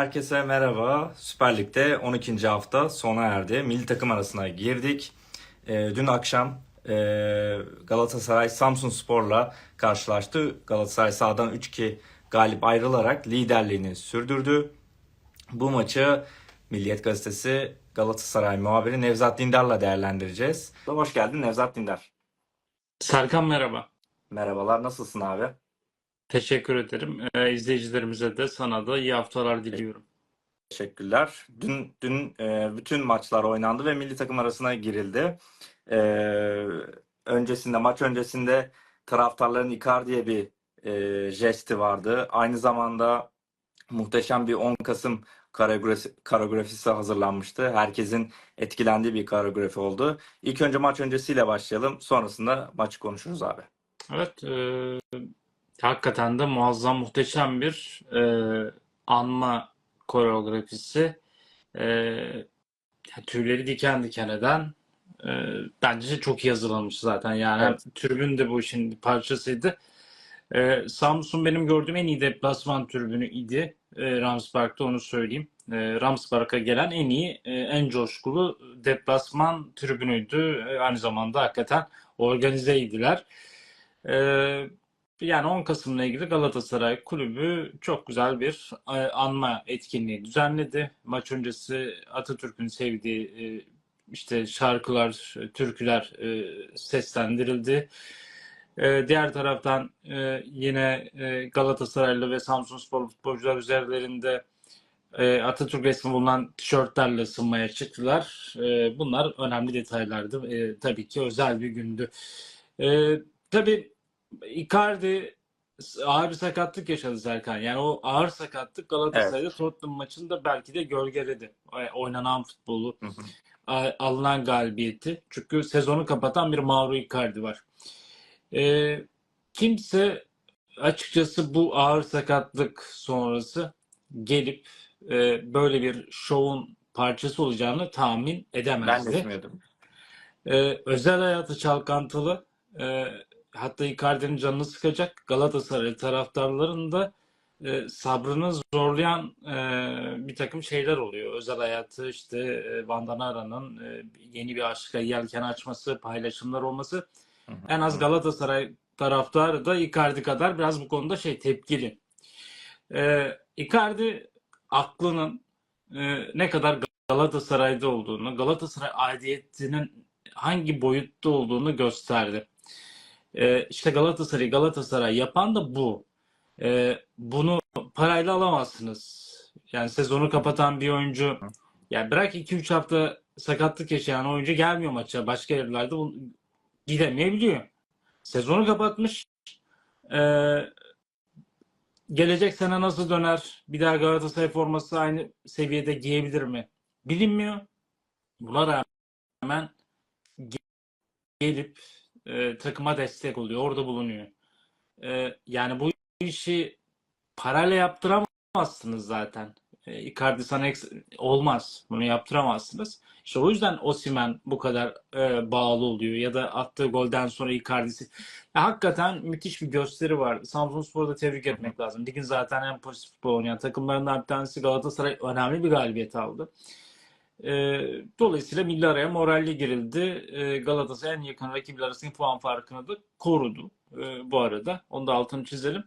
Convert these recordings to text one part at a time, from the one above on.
herkese merhaba. Süper Lig'de 12. hafta sona erdi. Milli takım arasına girdik. Ee, dün akşam e, Galatasaray Samsun Spor'la karşılaştı. Galatasaray sahadan 3-2 galip ayrılarak liderliğini sürdürdü. Bu maçı Milliyet Gazetesi Galatasaray muhabiri Nevzat Dindar'la değerlendireceğiz. Hoş geldin Nevzat Dindar. Serkan merhaba. Merhabalar, nasılsın abi? Teşekkür ederim. Ee, izleyicilerimize de sana da iyi haftalar diliyorum. Teşekkürler. Dün dün e, bütün maçlar oynandı ve milli takım arasına girildi. E, öncesinde maç öncesinde taraftarların Icardi'ye bir e, jesti vardı. Aynı zamanda muhteşem bir 10 Kasım koreografi, koreografisi hazırlanmıştı. Herkesin etkilendiği bir koreografi oldu. İlk önce maç öncesiyle başlayalım. Sonrasında maçı konuşuruz abi. Evet, e, hakikaten de muazzam, muhteşem bir e, anma koreografisi. E, tüyleri diken diken eden e, bence çok iyi hazırlanmış zaten. Yani Evet. tribün de bu işin bir parçasıydı. E, Samsun benim gördüğüm en iyi deplasman tribünü idi. E, Rams Park'ta onu söyleyeyim. E, Rams Park'a gelen en iyi, e, en coşkulu deplasman tribünüydü. E, aynı zamanda hakikaten organizeydiler. E, yani 10 Kasım'la ilgili Galatasaray Kulübü çok güzel bir e, anma etkinliği düzenledi. Maç öncesi Atatürk'ün sevdiği e, işte şarkılar, türküler e, seslendirildi. Diğer taraftan yine Galatasaraylı ve Samsunspor futbolcular üzerlerinde Atatürk resmi bulunan tişörtlerle ısınmaya çıktılar. Bunlar önemli detaylardı. Tabii ki özel bir gündü. Tabii Icardi ağır bir sakatlık yaşadı Serkan. Yani o ağır sakatlık Galatasaray'da Tottenham maçında belki de gölgeledi. E, Oynanan futbolu, Hı hı. a- alınan galibiyeti. Çünkü sezonu kapatan bir Mauro Icardi var. E, kimse açıkçası bu ağır sakatlık sonrası gelip e, böyle bir şovun parçası olacağını tahmin Ben de edemezdi. etmiyordum. Ee, özel hayatı çalkantılı. Ee, hatta Icardi'nin canını sıkacak. Galatasaray taraftarlarının da e, sabrını zorlayan e, bir takım şeyler oluyor. Özel hayatı işte e, Van Danara'nın e, yeni bir aşka yelken açması, paylaşımlar olması. Hı hı. En az Galatasaray taraftarı da Icardi kadar biraz bu konuda şey tepkili. Ee, Icardi aklının e, ne kadar Galatasaray'da olduğunu, Galatasaray aidiyetinin hangi boyutta olduğunu gösterdi. Ee, işte Galatasaray Galatasaray yapan da bu. Ee, bunu parayla alamazsınız. Yani sezonu kapatan bir oyuncu, yani bırak 2-3 hafta sakatlık yaşayan oyuncu gelmiyor maça. Başka yerlerde gidemeyebiliyor. Sezonu kapatmış. Ee, gelecek sene nasıl döner? Bir daha Galatasaray forması aynı seviyede giyebilir mi? Bilinmiyor. Buna rağmen gelip e, takıma destek oluyor, orada bulunuyor. E, yani bu işi parayla yaptıramazsınız zaten. E, Icardi sana olmaz. Bunu yaptıramazsınız. İşte o yüzden Osimhen bu kadar e, bağlı oluyor ya da attığı golden sonra Icardi'si. Ya hakikaten müthiş bir gösteri var. Samsunspor'u da tebrik etmek lazım. Ligin zaten en pozitif futbol oynayan takımlarından bir tanesi Galatasaray önemli bir galibiyet aldı. E, dolayısıyla milli araya moralle girildi. E, Galatasaray en yakın rakibiyle arasındaki puan farkını da korudu e, bu arada. Onu da altını çizelim.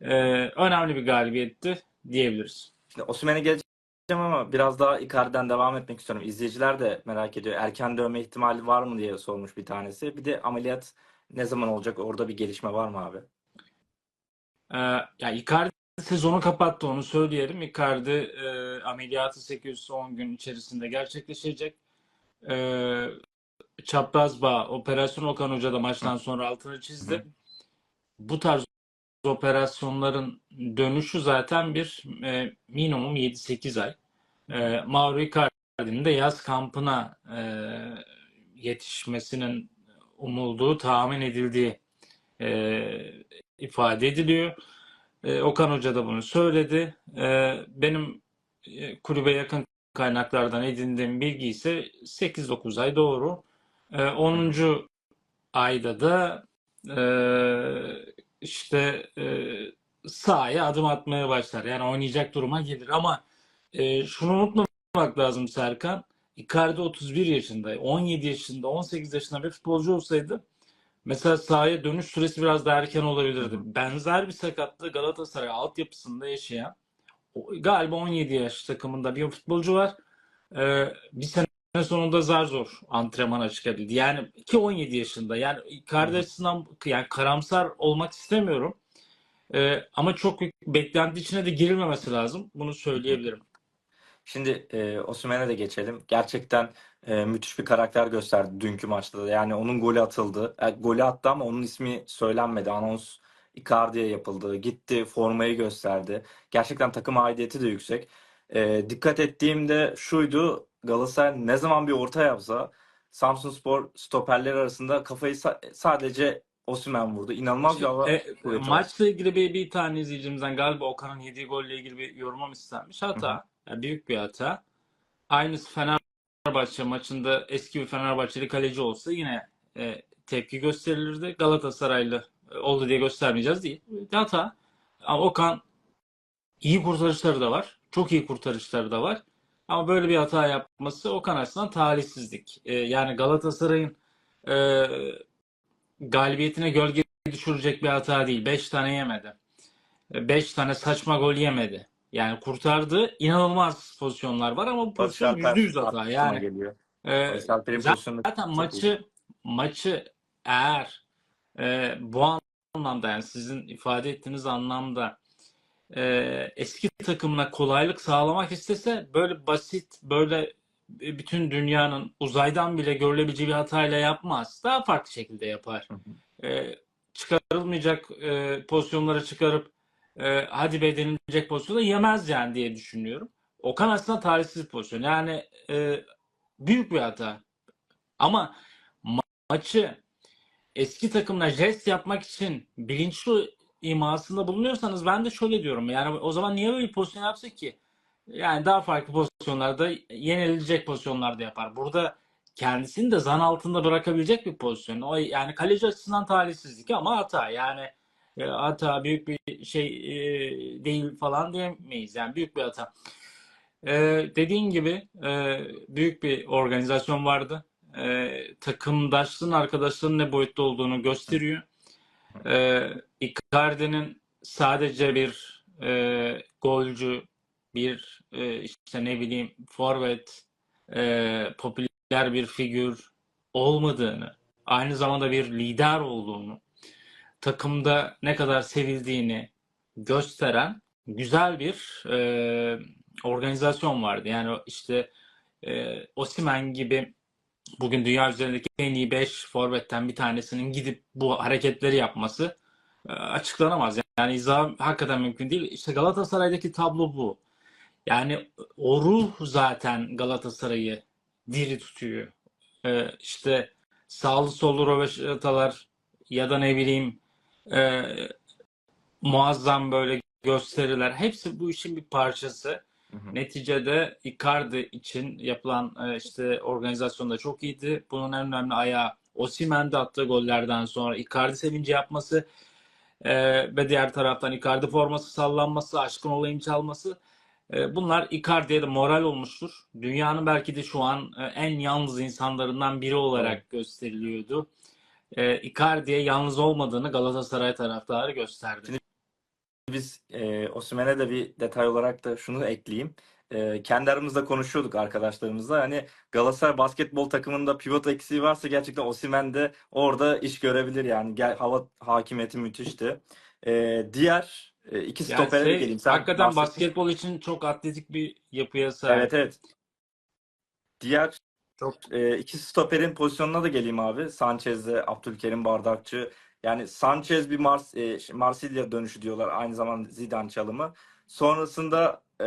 E, önemli bir galibiyetti diyebiliriz. Osimhen'e geleceğim ama biraz daha Icardi'den devam etmek istiyorum. İzleyiciler de merak ediyor. Erken dönme ihtimali var mı diye sormuş bir tanesi. Bir de ameliyat ne zaman olacak? Orada bir gelişme var mı abi? Ee, ya Icardi sezonu kapattı onu söyleyelim. Icardi e, ameliyatı 810 gün içerisinde gerçekleşecek. Ee, çapraz bağ operasyon Okan Hoca da maçtan sonra altını çizdi. Bu tarz operasyonların dönüşü zaten bir e, minimum 7-8 ay. E, Mauro Icardi'nin de yaz kampına e, yetişmesinin umulduğu, tahmin edildiği e, ifade ediliyor. E, Okan Hoca da bunu söyledi. E, benim e, kulübe yakın kaynaklardan edindiğim bilgi ise 8-9 ay doğru. E, 10. ayda da e, işte e, sahaya adım atmaya başlar. Yani oynayacak duruma gelir ama e, şunu unutmamak lazım Serkan. Icardi 31 yaşında, 17 yaşında, 18 yaşında bir futbolcu olsaydı mesela sahaya dönüş süresi biraz daha erken olabilirdi. Benzer bir sakatlığı Galatasaray altyapısında yaşayan galiba 17 yaş takımında bir futbolcu var. Ee, bir sene sonunda zar zor antrenmana çıkabildi. Yani ki 17 yaşında. Yani açısından yani karamsar olmak istemiyorum. Ee, ama çok büyük beklenti içine de girilmemesi lazım. Bunu söyleyebilirim. Şimdi e, Osimhen'e de geçelim. Gerçekten e, müthiş bir karakter gösterdi dünkü maçta da. Yani onun golü atıldı. E, golü attı ama onun ismi söylenmedi. Anons Icardi'ye yapıldı. Gitti, formayı gösterdi. Gerçekten takım aidiyeti de yüksek. E, dikkat ettiğimde şuydu. Galatasaray ne zaman bir orta yapsa Samsunspor stoperleri arasında kafayı sa- sadece Osimhen vurdu. İnanılmaz bir hava E, kuvveti var. maçla ilgili bir, bir tane izleyicimizden galiba Okan'ın yediği golle ilgili bir yorumum istenmiş. Hı hı. Yani büyük bir hata. Aynısı Fenerbahçe maçında eski bir Fenerbahçeli kaleci olsa yine e, tepki gösterilirdi. Galatasaraylı e, oldu diye göstermeyeceğiz değil. Hata. Ama Okan iyi kurtarışları da var. Çok iyi kurtarışları da var. Ama böyle bir hata yapması Okan açısından talihsizlik. E, yani Galatasaray'ın e, galibiyetine gölge düşürecek bir hata değil. 5 tane yemedi. 5 tane saçma gol yemedi. Yani kurtardığı inanılmaz pozisyonlar var ama bu pozisyon Alper %100 hata. Yani geliyor. e, zaten iyi. maçı maçı eğer e, bu anlamda yani sizin ifade ettiğiniz anlamda e, eski takımına kolaylık sağlamak istese böyle basit böyle bütün dünyanın uzaydan bile görülebileceği bir hatayla yapmaz. Daha farklı şekilde yapar. Hı hı. E, çıkarılmayacak e, pozisyonlara çıkarıp e, hadi be denilecek pozisyonu yemez yani diye düşünüyorum. Okan aslında talihsiz pozisyon. Yani e, büyük bir hata. Ama ma- maçı eski takımla jest yapmak için bilinçli imasında bulunuyorsanız ben de şöyle diyorum. Yani o zaman niye böyle bir pozisyon yapsın ki? Yani daha farklı pozisyonlarda yenilecek pozisyonlarda yapar. Burada kendisini de zan altında bırakabilecek bir pozisyon. O yani kaleci açısından talihsizlik ama hata. Yani e, hata büyük bir şey e, değil falan diyemeyiz. Yani büyük bir hata. E, dediğin gibi e, büyük bir organizasyon vardı. E, takımdaşlığın, arkadaşlığın ne boyutta olduğunu gösteriyor. E, Icardi'nin sadece bir e, golcü, bir e, işte ne bileyim forvet, e, popüler bir figür olmadığını, aynı zamanda bir lider olduğunu, takımda ne kadar sevildiğini gösteren güzel bir e, organizasyon vardı. Yani işte e, Osimhen gibi bugün dünya üzerindeki en iyi 5 forvetten bir tanesinin gidip bu hareketleri yapması e, açıklanamaz. Yani izah hakikaten mümkün değil. İşte Galatasaray'daki tablo bu. Yani o ruh zaten Galatasaray'ı diri tutuyor. E, işte sağlı sollu röveşatalar ya da ne bileyim e, muazzam böyle gösteriler. Hepsi bu işin bir parçası. Hı hı. Neticede Icardi için yapılan e, işte organizasyonda çok iyiydi. Bunun en önemli ayağı Osimhen'de attığı gollerden sonra Icardi sevinci yapması e, ve diğer taraftan Icardi forması sallanması, aşkın olayım çalması. E, bunlar Icardi'ye de moral olmuştur. Dünyanın belki de şu an e, en yalnız insanlarından biri olarak gösteriliyordu. E, Icardi'ye yalnız olmadığını Galatasaray taraftarı gösterdi. Şimdi biz e, Osimhen'e de bir detay olarak da şunu ekleyeyim. E, kendi aramızda konuşuyorduk arkadaşlarımızla. Hani Galatasaray basketbol takımında pivot eksiği varsa gerçekten Osimhen de orada iş görebilir yani. Gel, hava hakimiyeti müthişti. E, diğer e, iki Yani stopere şey, geleyim. Sen hakikaten bahsettin. basketbol için çok atletik bir yapıya sahip. Evet evet. Diğer Çok e, iki stoperin pozisyonuna da geleyim abi. Sanchez'le Abdülkerim Bardakçı. Yani Sanchez bir Mars, e, Marsilya dönüşü diyorlar. Aynı zamanda Zidane çalımı. Sonrasında e,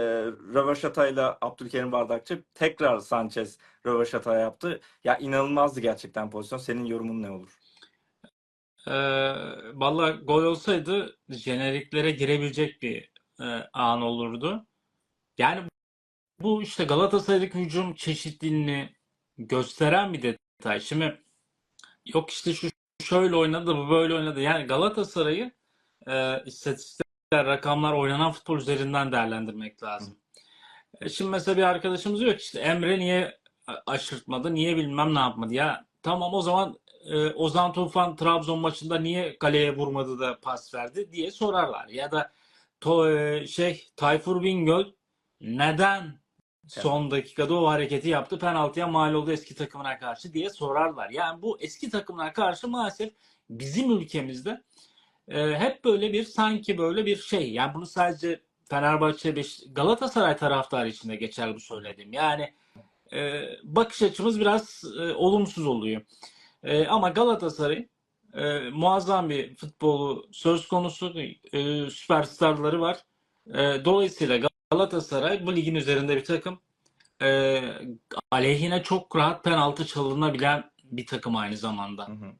rövaşatayla Abdülkerim Bardakçı tekrar Sanchez rövaşata yaptı. Ya inanılmazdı gerçekten pozisyon. Senin yorumun ne olur? Ee, valla gol olsaydı jeneriklere girebilecek bir e, an olurdu. Yani bu işte Galatasaray'daki hücum çeşitliliğini gösteren bir detay. Şimdi yok işte şu şöyle oynadı, bu böyle oynadı. Yani Galatasaray'ı e, istatistikler rakamlar, oynanan futbol üzerinden değerlendirmek lazım. E, Şimdi mesela bir arkadaşımız diyor ki işte Emre niye aşırtmadı, niye bilmem ne yapmadı ya. Tamam o zaman e, Ozan Tufan Trabzon maçında niye kaleye vurmadı da pas verdi diye sorarlar. Ya da to, e, şey Tayfur Bingöl neden son dakikada o hareketi yaptı penaltıya mal oldu eski takımına karşı diye sorarlar. Yani bu eski takımlara karşı maalesef bizim ülkemizde e, hep böyle bir sanki böyle bir şey. Yani bunu sadece Fenerbahçe, Beş Galatasaray taraftarı için de geçerli bu söylediğim. Yani e, bakış açımız biraz e, olumsuz oluyor. E, ama Galatasaray e, muazzam bir futbolu söz konusu. E, süperstarları var. E, dolayısıyla Galatasaray bu ligin üzerinde bir takım. E, aleyhine çok rahat penaltı çalınabilen bir takım aynı zamanda. Hı hı.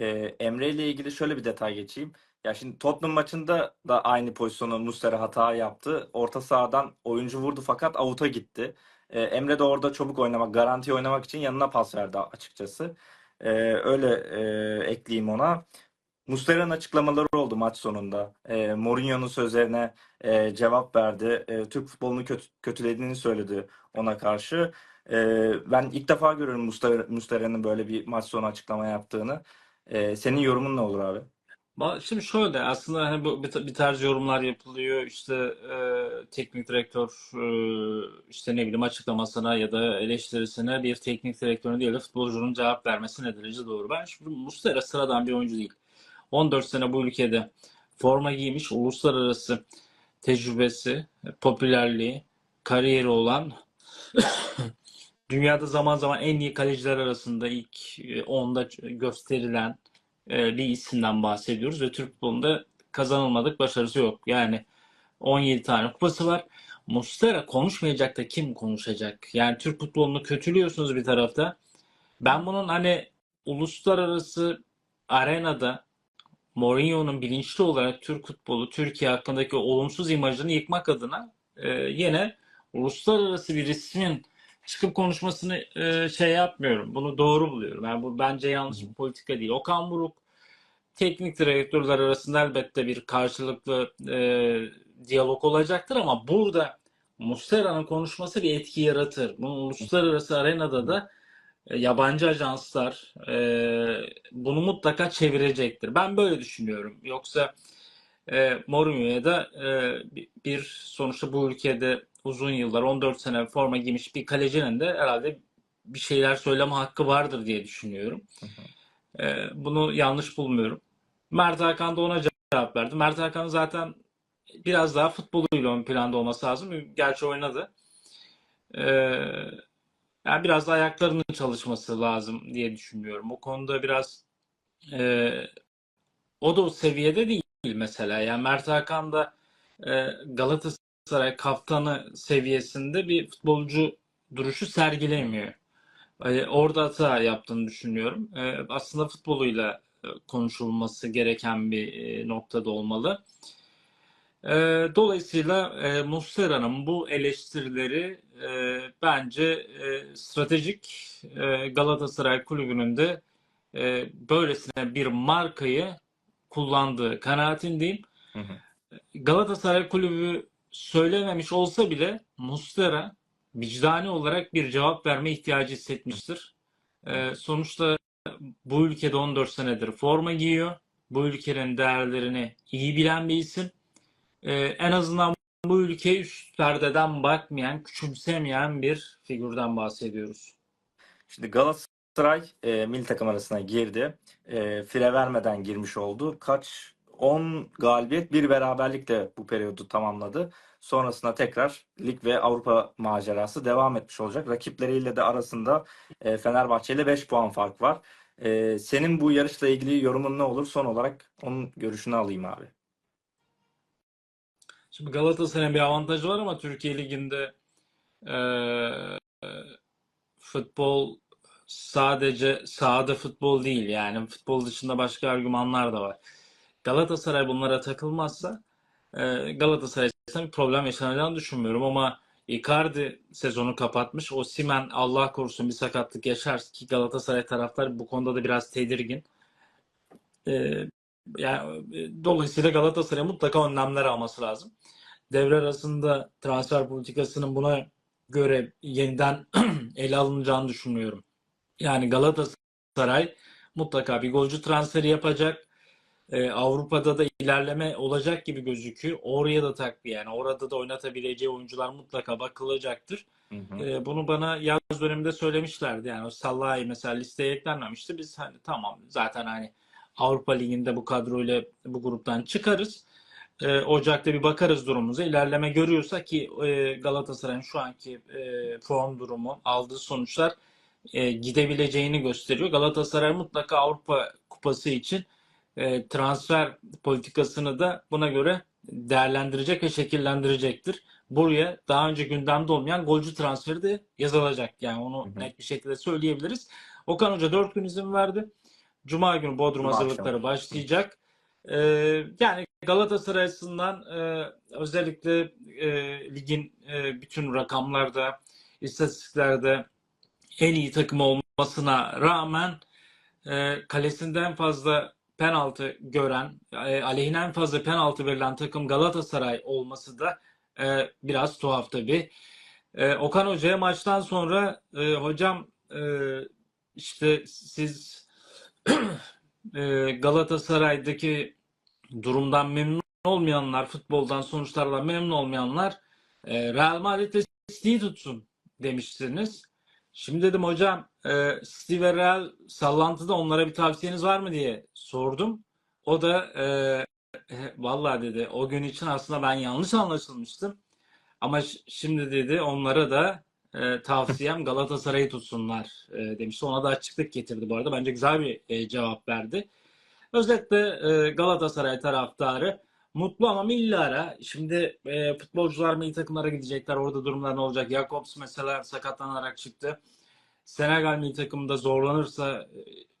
Ee, Emre ile ilgili şöyle bir detay geçeyim. Ya şimdi Tottenham maçında da aynı pozisyonu Muslera hata yaptı. Orta sahadan oyuncu vurdu fakat avuta gitti. Ee, Emre de orada çabuk oynamak, garanti oynamak için yanına pas verdi açıkçası. Ee, öyle e, ekleyeyim ona. Muslera'nın açıklamaları oldu maç sonunda. Ee, Mourinho'nun sözlerine e, cevap verdi. E, Türk futbolunu kötü, kötülediğini söyledi ona karşı. Ee, ben ilk defa görüyorum Muslera- Muslera'nın böyle bir maç sonu açıklama yaptığını. Ee, senin yorumun ne olur abi? Şimdi şöyle aslında hani bir tarz yorumlar yapılıyor işte e, teknik direktör e, işte ne bileyim açıklamasına ya da eleştirisine bir teknik direktörün değil de futbolcunun cevap vermesi ne derece doğru. Ben şimdi Muslera sıradan bir oyuncu değil. 14 sene bu ülkede forma giymiş uluslararası tecrübesi, popülerliği, kariyeri olan dünyada zaman zaman en iyi kaleciler arasında ilk e, onda gösterilen e, bir isimden bahsediyoruz ve Türk futbolunda kazanılmadık başarısı yok. Yani 17 tane kupası var. Muslera konuşmayacak da kim konuşacak? Yani Türk futbolunu kötülüyorsunuz bir tarafta. Ben bunun hani uluslararası arenada Mourinho'nun bilinçli olarak Türk futbolu, Türkiye hakkındaki olumsuz imajını yıkmak adına e, yine uluslararası bir ismin çıkıp konuşmasını e, şey yapmıyorum. Bunu doğru buluyorum. Yani bu bence yanlış bir politika değil. Okan Buruk teknik direktörler arasında elbette bir karşılıklı e, diyalog olacaktır ama burada Muslera'nın konuşması bir etki yaratır. Bunu uluslararası arenada da yabancı ajanslar e, bunu mutlaka çevirecektir. Ben böyle düşünüyorum. Yoksa e, Mourinho'ya da e, bir- sonuçta bu ülkede uzun yıllar 14 sene forma giymiş bir kalecinin de herhalde bir şeyler söyleme hakkı vardır diye düşünüyorum. E, bunu yanlış bulmuyorum. Mert Hakan da ona cevap verdi. Mert Hakan zaten biraz daha futboluyla ön planda olması lazım. Gerçi oynadı. E, yani biraz da ayaklarının çalışması lazım diye düşünüyorum. O konuda biraz e, o da o seviyede değil mesela. Yani Mert Hakan da e, Galatasaray kaptanı seviyesinde bir futbolcu duruşu sergilemiyor. E, orada hata yaptığını düşünüyorum. E, aslında futboluyla e, konuşulması gereken bir e, noktada olmalı. E, dolayısıyla e, Muslera'nın bu eleştirileri e, bence e, stratejik e, Galatasaray Kulübü'nün de e, böylesine bir markayı kullandığı kanaatindeyim. Hı hı. Galatasaray Kulübü söylememiş olsa bile Muslera vicdani olarak bir cevap verme ihtiyacı hissetmiştir. E, sonuçta bu ülkede 14 senedir forma giyiyor. Bu ülkenin değerlerini iyi bilen bir isim. E, en azından bu ülkeye üst perdeden bakmayan, küçümsemeyen bir figürden bahsediyoruz. Şimdi Galatasaray e, milli takım arasına girdi. E, fire vermeden girmiş oldu. Kaç? 10 galibiyet, bir beraberlikle bu periyodu tamamladı. Sonrasında tekrar lig ve Avrupa macerası devam etmiş olacak. Rakipleriyle de arasında e, Fenerbahçe ile 5 puan fark var. E, senin bu yarışla ilgili yorumun ne olur? Son olarak onun görüşünü alayım abi. Şimdi Galatasaray'ın bir avantajı var ama Türkiye Ligi'nde e, futbol sadece sahada futbol değil yani futbol dışında başka argümanlar da var. Galatasaray bunlara takılmazsa e, Galatasaray bir problem yaşanacağını düşünmüyorum ama Icardi sezonu kapatmış. Osimhen Allah korusun bir sakatlık yaşar ki Galatasaray taraftar bu konuda da biraz tedirgin. E, yani e, dolayısıyla Galatasaray mutlaka önlemler alması lazım. Devre arasında transfer politikasının buna göre yeniden ele alınacağını düşünmüyorum. Yani Galatasaray mutlaka bir golcü transferi yapacak. Ee, Avrupa'da da ilerleme olacak gibi gözüküyor. Oraya da takviye yani orada da oynatabileceği oyuncular mutlaka bakılacaktır. Hı hı. Ee, bunu bana yaz döneminde söylemişlerdi. Yani o Salah'ı mesela listeye eklenmemişti. Biz hani tamam zaten hani Avrupa Ligi'nde bu kadroyla bu gruptan çıkarız. Ee, Ocak'ta bir bakarız durumumuza. İlerleme görüyorsa ki e, Galatasaray'ın şu anki e, form durumu, aldığı sonuçlar e, gidebileceğini gösteriyor. Galatasaray mutlaka Avrupa Kupası için e, transfer politikasını da buna göre değerlendirecek ve şekillendirecektir. Buraya daha önce gündemde olmayan golcü transferi de yazılacak. Yani onu Hı hı. net bir şekilde söyleyebiliriz. Okan Hoca 4 gün izin verdi. Cuma günü Bodrum Cuma hazırlıkları akşamı. başlayacak. Ee, yani Galatasaray açısından e, özellikle e, ligin e, bütün rakamlarda, istatistiklerde en iyi takım olmasına rağmen e, kalesinden fazla penaltı gören, e, aleyhine en fazla penaltı verilen takım Galatasaray olması da e, biraz tuhaf tabii. E, Okan Hoca'ya maçtan sonra e, hocam e, işte siz e, Galatasaray'daki durumdan memnun olmayanlar, futboldan sonuçlardan memnun olmayanlar e, Real Madrid ve City'yi tutsun demiştiniz. Şimdi dedim hocam e, City ve Real sallantıda onlara bir tavsiyeniz var mı diye sordum. O da e, e, vallahi dedi o gün için aslında ben yanlış anlaşılmıştım. Ama şimdi dedi onlara da e, tavsiyem Galatasaray'ı tutsunlar e, demişti. Ona da açıklık getirdi bu arada. Bence güzel bir e, cevap verdi. Özetle e, Galatasaray taraftarı mutlu ama milli. Şimdi e, futbolcular milli takımlara gidecekler. Orada durumlar ne olacak? Jakobs mesela sakatlanarak çıktı. Senegal milli takımında zorlanırsa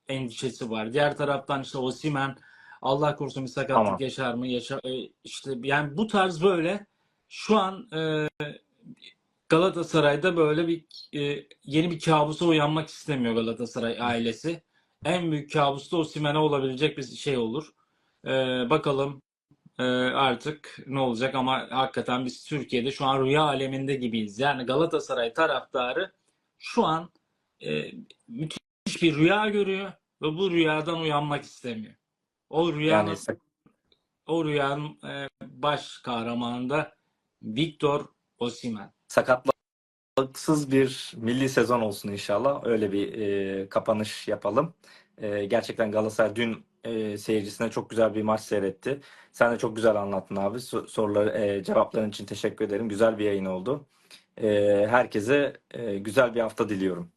e, endişesi var. Diğer taraftan işte Osimhen Allah korusun bir sakatlık Tamam. yaşar mı? Yaşa, e, işte yani bu tarz böyle şu an e, Galatasaray'da böyle bir e, yeni bir kabusa uyanmak istemiyor Galatasaray ailesi. En büyük kabus da Osimhen'e olabilecek bir şey olur. E, bakalım e, artık ne olacak ama hakikaten biz Türkiye'de şu an rüya aleminde gibiyiz. Yani Galatasaray taraftarı şu an e, müthiş bir rüya görüyor ve bu rüyadan uyanmak istemiyor. O rüyanın Yani o rüyanın e, baş kahramanı da Victor Osimhen. Sakatlıksız bir milli sezon olsun inşallah. Öyle bir e, kapanış yapalım. E, gerçekten Galatasaray dün e, seyircisine çok güzel bir maç seyretti. Sen de çok güzel anlattın abi. So- soruları, e, cevapların için teşekkür ederim. Güzel bir yayın oldu. E, herkese e, güzel bir hafta diliyorum.